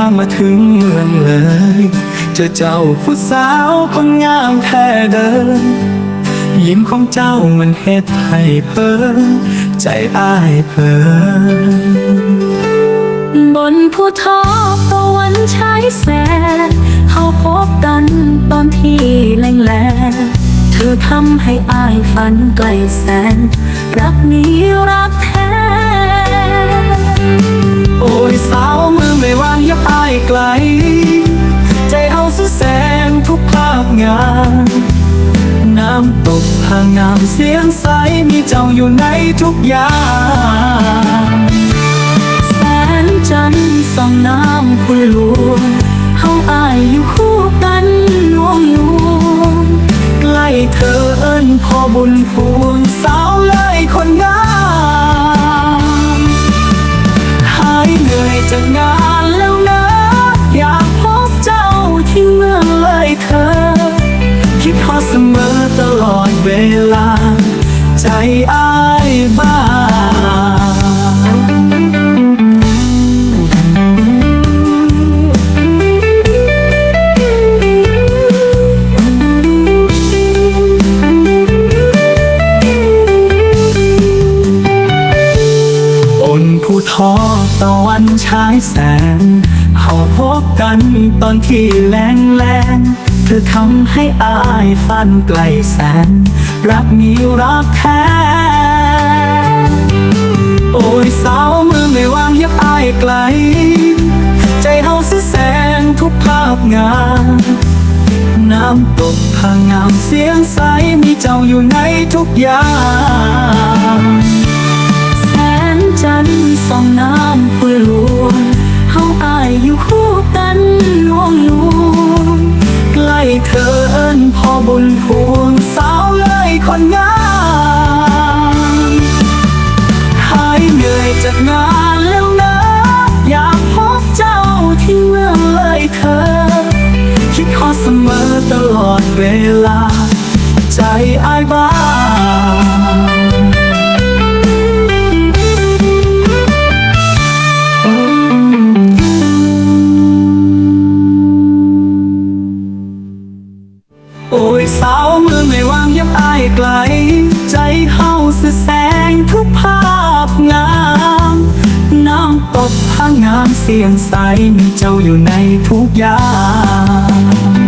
างมาถึงเมืองเลยเจอเจ้าผู้สาวคนงามแท้เดิน ยิ้มของเจ้ามันเฮ็ดให้เพ้อใจอ้ายเพ้อบนภูทอกตะวันฉายแสงเขาพบกันตอนที่แรงแรงเธอทำให้อายฝันไกลแสน รักนี้รักแท้ ไกล ใจเอาสุดแสงทุกภาพงามน้ำตกทางน้ำเสียงใส มีเจ้าอยู่ในทุกอย่างแสนจันทร์ส่องน้ำคุณหลวงเฮาอายอยู่คู่กันนวงนวงใกล้เธอเอิ้นพอบุญพวงสาวเลยคนงาม หายเหนื่อยจากงานแล้ว ใจอ้ายบ้าบนภูทอตะวันฉายแสงเขาพบกันตอนที่แรงแรงเธอทำให้อายฝันไกลแสน รักนี้รักแท้โอ้ยสาวมือไม่วางยับอายไกล ใจเฮาสิแสงทุกภาพงามน้ำตกพางามเสียงใสมีเจ้าอยู่ในทุกอย่างแสนจันทร์ส่องน้ำปุยลวงเฮาอายอยู่คู่กันนวงนวงใกล้เธอเอิ้นพอบุญพว เสมอตลอดเวลา ใจอายบ้าโอ้ยสาวมือไม่วางยับอายไกล ใจเฮาสแสงทุกภาพงาม น้ำตกพางามเสียงใสมีเจ้าอยู่ในทุกอย่าง